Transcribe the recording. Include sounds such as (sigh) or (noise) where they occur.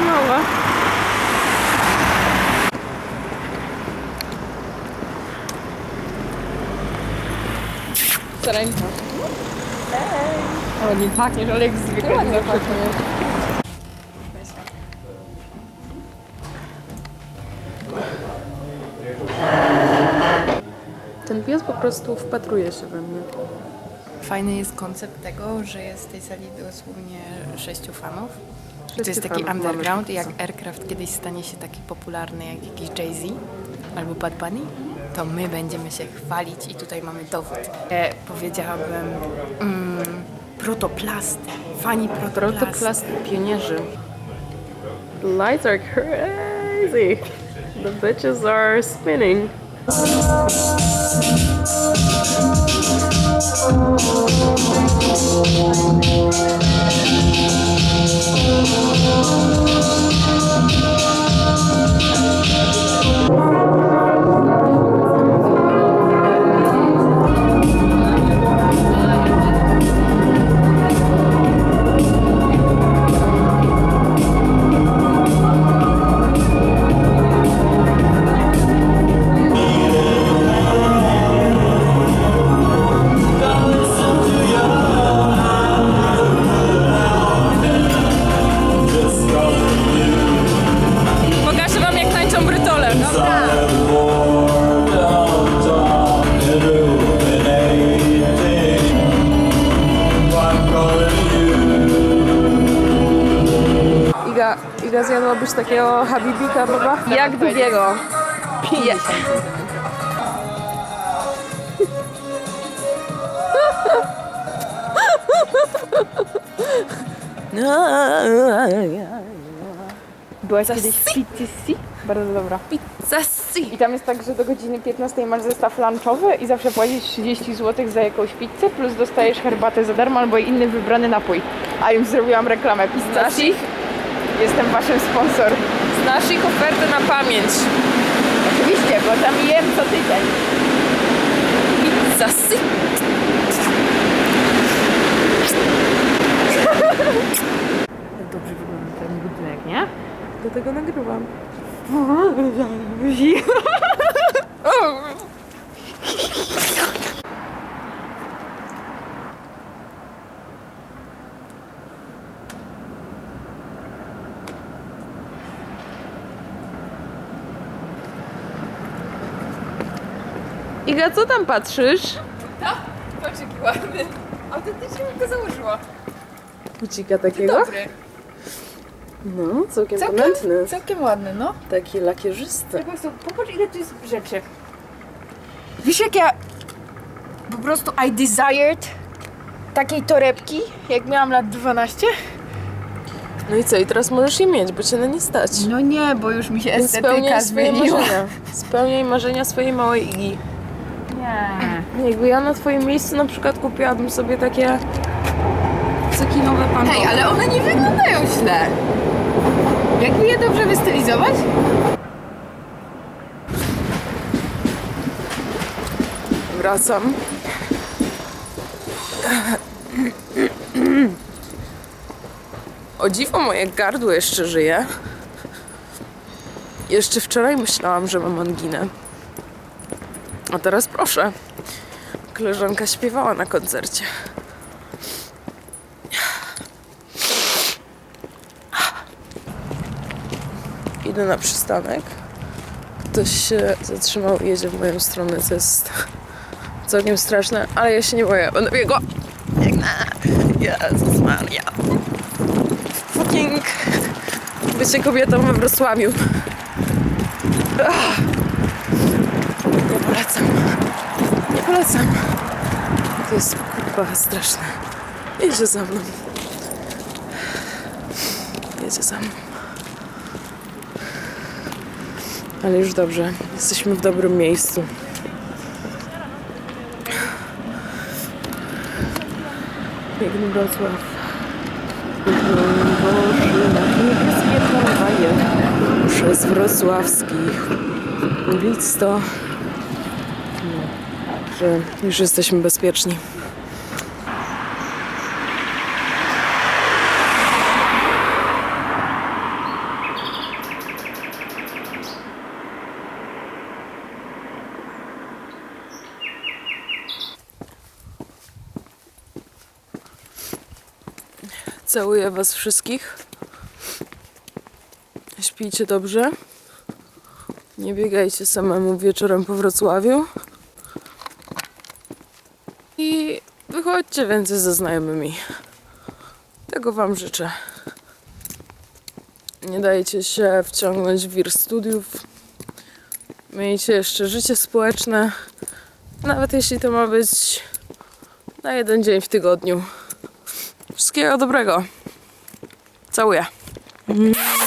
Taka mała. Sarenka. O, nie pachniesz, ale jak zwykle nie pachniesz. Ten pies po prostu wpatruje się we mnie. Fajny jest koncept tego, że jest w tej sali dosłownie sześciu fanów. To jest taki underground i jak. Aircraft kiedyś stanie się taki popularny jak jakiś Jay-Z albo Bad Bunny, to my będziemy się chwalić i tutaj mamy dowód. E, powiedziałabym mm, protoplasty, fani protoplasty. Protoplast pionierzy. Lights are crazy. The bitches are spinning. Iga, Iga zjadłabyś takiego habibika baba? Jak długiego? 50 Byłaś kiedyś w PTC? Bardzo dobra. Zassi! I tam jest tak, że do godziny 15 masz zestaw lunchowy i zawsze płacisz 30 zł za jakąś pizzę, plus dostajesz herbatę za darmo albo inny wybrany napój. A już zrobiłam reklamę. Pistacich. Jestem waszym sponsor. Znasz ich ofertę na pamięć. Oczywiście, bo tam jem co tydzień. Zasy. (laughs) Dobrze wygląda ten budynek, nie? Dlatego nagrywam. (laughs) Iga, co tam patrzysz? Patrz jaki ładny. Autentycznie bym go założyła. Bucika takiego? Dobry. No, całkiem Całkiem, ponętny. całkiem ładny, no. Taki lakierzysty. Prostu popatrz ile tu jest rzeczy. Wiesz jak ja po prostu I desired takiej torebki, jak miałam lat 12? No i co, i teraz możesz je mieć, bo cię na nie stać. No nie, bo już mi się Więc estetyka spełniaj swoje zmieniła. marzenia. Spełniaj marzenia swojej małej Igi. Nie. Jakby ja na twoim miejscu na przykład kupiłabym sobie takie cekinowe pantowe. Hej, ale one nie wyglądają źle. Jakby je dobrze wystylizować? Wracam. O dziwo moje gardło jeszcze żyje. Jeszcze wczoraj myślałam, że mam anginę. A teraz proszę. Koleżanka śpiewała na koncercie. Idę na przystanek. Ktoś się zatrzymał i jedzie w moją stronę, co jest całkiem straszne, ale ja się nie boję. Będę biegła. Jezus Maria. Fucking bycie kobietą we Wrocławiu. polecam. To jest kurwa straszne. Jedzie za mną. Jedzie za mną. Ale już dobrze. Jesteśmy w dobrym miejscu. Piękny Wrocław. Boże, jest nie tramwaje przez wrocławskich ulic 100 że już jesteśmy bezpieczni. Całuję Was wszystkich. Śpijcie dobrze. Nie biegajcie samemu wieczorem po Wrocławiu. I wychodźcie więcej ze znajomymi. Tego Wam życzę. Nie dajcie się wciągnąć w wir studiów. Miejcie jeszcze życie społeczne. Nawet jeśli to ma być na jeden dzień w tygodniu. Wszystkiego dobrego. Całuję.